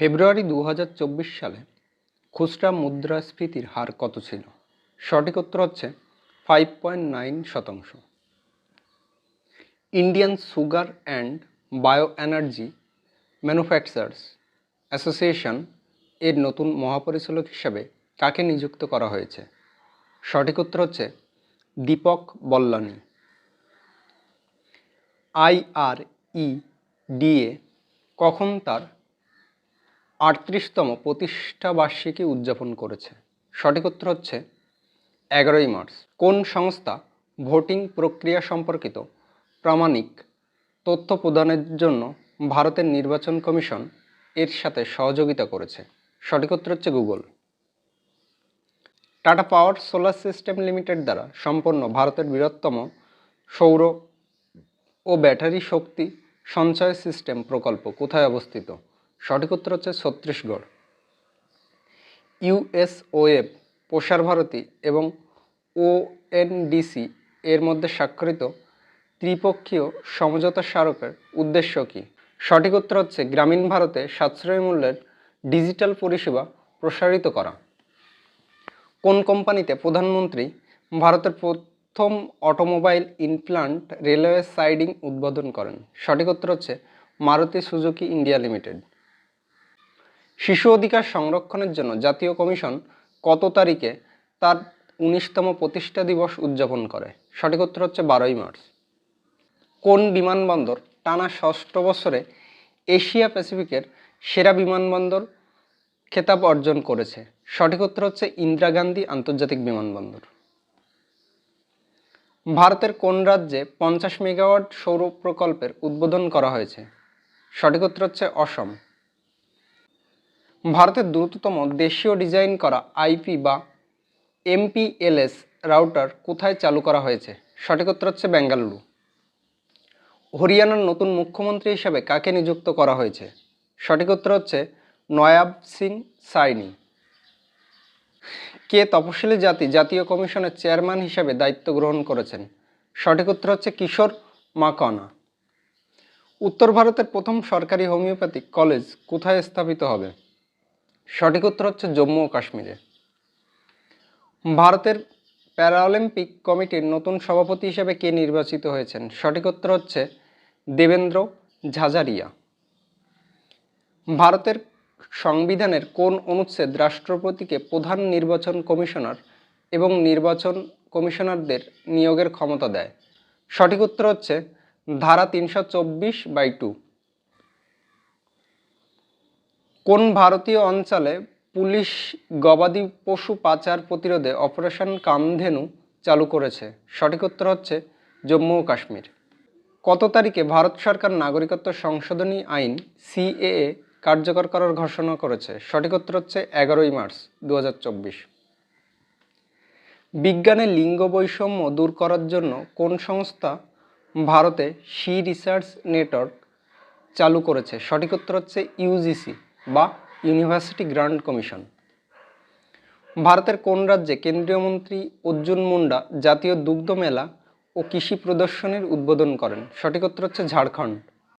ফেব্রুয়ারি দু হাজার চব্বিশ সালে খুচরা মুদ্রাস্ফীতির হার কত ছিল? সঠিক উত্তর হচ্ছে ফাইভ পয়েন্ট নাইন শতাংশ। Indian sugar and bio energy manufacturers association এর নতুন মহাপরিচালক হিসাবে কাকে নিযুক্ত করা হয়েছে? সঠিক উত্তর হচ্ছে দীপক বল্লানি। আইআরই ডিএ কখন তার আটত্রিশতম প্রতিষ্ঠা বার্ষিকী উদযাপন করেছে। সঠিক উত্তর হচ্ছে এগারোই মার্চ। কোন সংস্থা ভোটিং প্রক্রিয়া সম্পর্কিত প্রামাণিক তথ্য প্রদানের জন্য ভারতের নির্বাচন কমিশন এর সাথে সহযোগিতা করেছে? সঠিক উত্তর হচ্ছে Google. Tata power solar system limited দ্বারা সম্পন্ন ভারতের বৃহত্তম সৌর ও ব্যাটারি শক্তি সঞ্চয় সিস্টেম প্রকল্প কোথায় অবস্থিত? সঠিক উত্তর হচ্ছে ছত্তিশগড়। ইউএসওএফ প্রসার ভারতী এবং ওএনডিসি এর মধ্যে স্বাক্ষরিত ত্রিপক্ষীয় সমঝোতা স্মারকের উদ্দেশ্য কী? সঠিক উত্তর হচ্ছে গ্রামীণ ভারতে সাশ্রয়ী মূল্যের ডিজিটাল পরিষেবা প্রসারিত করা। কোন কোম্পানিতে প্রধানমন্ত্রী ভারতের প্রথম অটোমোবাইল ইনপ্লান্ট রেলওয়ে সাইডিং উদ্বোধন করেন? সঠিক উত্তর হচ্ছে মারুতি সুজুকি ইন্ডিয়া লিমিটেড। শিশু অধিকার সংরক্ষণের জন্য জাতীয় কমিশন কত তারিখে তার উনিশতম প্রতিষ্ঠা দিবস উদযাপন করে? সঠিক উত্তর হচ্ছে বারোই মার্চ। কোন বিমানবন্দর টানা ষষ্ঠ বছরে এশিয়া প্যাসিফিকের সেরা বিমানবন্দর খেতাব অর্জন করেছে? সঠিক উত্তর হচ্ছে ইন্দিরা গান্ধী আন্তর্জাতিক বিমানবন্দর। ভারতের কোন রাজ্যে পঞ্চাশ মেগাওয়াট সৌর প্রকল্পের উদ্বোধন করা হয়েছে? সঠিক উত্তর হচ্ছে অসম। ভারতের দ্রুততম দেশীয় ডিজাইন করা আইপি বা এমপিএলএস রাউটার কোথায় চালু করা হয়েছে? সঠিক উত্তর হচ্ছে বেঙ্গালুরু। হরিয়ানার নতুন মুখ্যমন্ত্রী হিসাবে কাকে নিযুক্ত করা হয়েছে? সঠিক উত্তর হচ্ছে নয়াব সিং সাইনি। কে তপশিলি জাতি জাতীয় কমিশনের চেয়ারম্যান হিসাবে দায়িত্ব গ্রহণ করেছেন? সঠিক উত্তর হচ্ছে কিশোর মাকনা। উত্তর ভারতের প্রথম সরকারি হোমিওপ্যাথিক কলেজ কোথায় স্থাপিত হবে? সঠিক উত্তর হচ্ছে জম্মু ও কাশ্মীরে। ভারতের প্যারাঅলিম্পিক কমিটির নতুন সভাপতি হিসেবে কে নির্বাচিত হয়েছেন? সঠিক উত্তর হচ্ছে দেবেন্দ্র ঝাঝারিয়া। ভারতের সংবিধানের কোন অনুচ্ছেদ রাষ্ট্রপতিকে প্রধান নির্বাচন কমিশনার এবং নির্বাচন কমিশনারদের নিয়োগের ক্ষমতা দেয়? সঠিক উত্তর হচ্ছে ধারা তিনশো চব্বিশ বাই টু। কোন ভারতীয় অঞ্চলে পুলিশ গবাদি পশু পাচার প্রতিরোধে অপারেশন কামধেনু চালু করেছে? সঠিক উত্তর হচ্ছে জম্মু ও কাশ্মীর। কত তারিখে ভারত সরকার নাগরিকত্ব সংশোধনী আইন, সিএএ, কার্যকর করার ঘোষণা করেছে? সঠিক উত্তর হচ্ছে এগারোই মার্চ দু বিজ্ঞানের লিঙ্গ বৈষম্য দূর করার জন্য কোন সংস্থা ভারতে সি রিসার্চ নেটওয়ার্ক চালু করেছে? সঠিক উত্তর হচ্ছে ইউজিসি বা ইউনিভার্সিটি গ্রান্ট কমিশন। ভারতের কোন রাজ্যে কেন্দ্রীয় মন্ত্রী অর্জুন মুন্ডা জাতীয় দুগ্ধ মেলা ও কৃষি প্রদর্শনীর উদ্বোধন করেন? সঠিক উত্তর হচ্ছে ঝাড়খণ্ড।